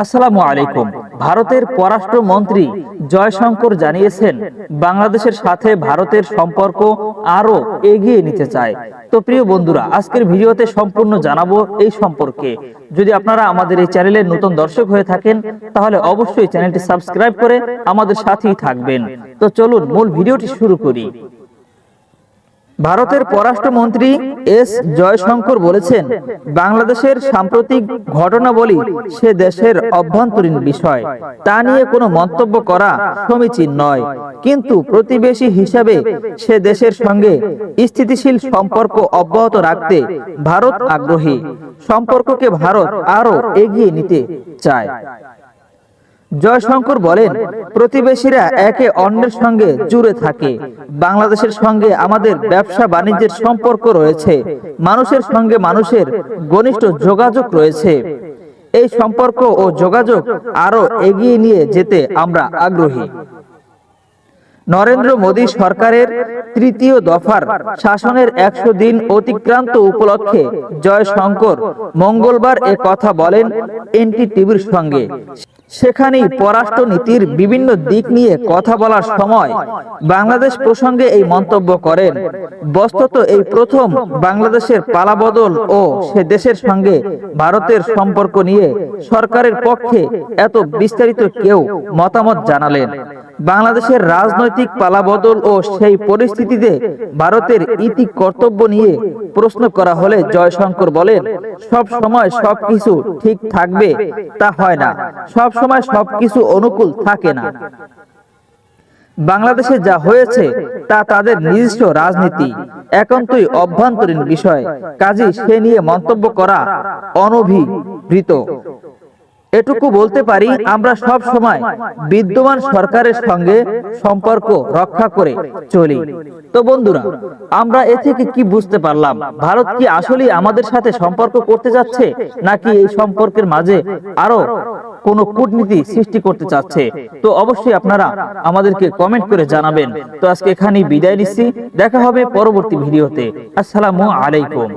আসসালামু আলাইকুম। ভারতের পররাষ্ট্রমন্ত্রী জয়শঙ্কর জানিয়েছেন, বাংলাদেশের সাথে ভারতের সম্পর্ক আরও এগিয়ে নিতে চায়। তো প্রিয় বন্ধুরা, আজকের ভিডিওতে সম্পূর্ণ জানাব এই সম্পর্কে। যদি আপনারা আমাদের এই চ্যানেলের নতুন দর্শক হয়ে থাকেন, তাহলে অবশ্যই চ্যানেলটি সাবস্ক্রাইব করে আমাদের সাথেই থাকবেন। তো চলুন মূল ভিডিওটি শুরু করি। ভারতের পররাষ্ট্রমন্ত্রী এস জয়শঙ্কর বলেছেন, বাংলাদেশের সাম্প্রতিক ঘটনাবলী সে দেশের অভ্যন্তরীণ বিষয়। তা নিয়ে কোনো মন্তব্য করা সমীচীন নয়। কিন্তু প্রতিবেশী হিসাবে সে দেশের সঙ্গে স্থিতিশীল সম্পর্ক অব্যাহত রাখতে ভারত আগ্রহী। সম্পর্ককে ভারত আরও এগিয়ে নিতে চায়। জয়শঙ্কর বলেন, প্রতিবেশীরা একে অন্যের সঙ্গে জুড়ে থাকে। বাংলাদেশের সঙ্গে আমাদের ব্যবসা বাণিজ্যের সম্পর্ক রয়েছে। মানুষের সঙ্গে মানুষের ঘনিষ্ঠ যোগাযোগ রয়েছে। এই সম্পর্ক ও যোগাযোগ আরও এগিয়ে নিয়ে যেতে আমরা আগ্রহী। নরেন্দ্র মোদী সরকারের তৃতীয় দফার শাসনের একশো দিন অতিক্রান্ত উপলক্ষে জয়শঙ্কর মঙ্গলবার এ কথা বলেন এনটি টিভির সঙ্গে। সেখানেই পররাষ্ট্রনীতির বিভিন্ন দিক নিয়ে কথা বলার সময় বাংলাদেশ প্রসঙ্গে এই মন্তব্য করেন। বস্তুত এই প্রথম বাংলাদেশের পালাবদল ও সে দেশের সঙ্গে ভারতের সম্পর্ক নিয়ে সরকারের পক্ষে এত বিস্তারিত কেউ মতামত জানালেন। বাংলাদেশের রাজনৈতিক পালাবদল ও সেই পরিস্থিতিতে ভারতের ইতি কর্তব্য নিয়ে প্রশ্ন করা হলে জয়শঙ্কর বলেন, সব সময় সবকিছু ঠিক থাকবে, তা হয় না। সব সময় সবকিছু অনুকূল থাকে না। বাংলাদেশে যা হয়েছে, তা তাদের নিজস্ব রাজনীতি, একান্তই অভ্যন্তরীণ বিষয়। কাজী সে নিয়ে মন্তব্য করা অনভিভৃত। এটুকু বলতে পারি আমরা সব সময় বিদ্যমান সরকারের সঙ্গে সম্পর্ক রক্ষা করে চলি। তো বন্ধুরা আমরা এ থেকে কি বুঝতে পারলাম? ভারত কি আসলে আমাদের সাথে সম্পর্ক করতে যাচ্ছে নাকি এই সম্পর্কের মাঝে আরও কোন কূটনীতি সৃষ্টি করতে চাচ্ছে? তো অবশ্যই আপনারা আমাদেরকে কমেন্ট করে জানাবেন। তো আজকে এখানেই বিদায় নিচ্ছি। দেখা হবে পরবর্তী ভিডিওতে। আসসালামু আলাইকুম।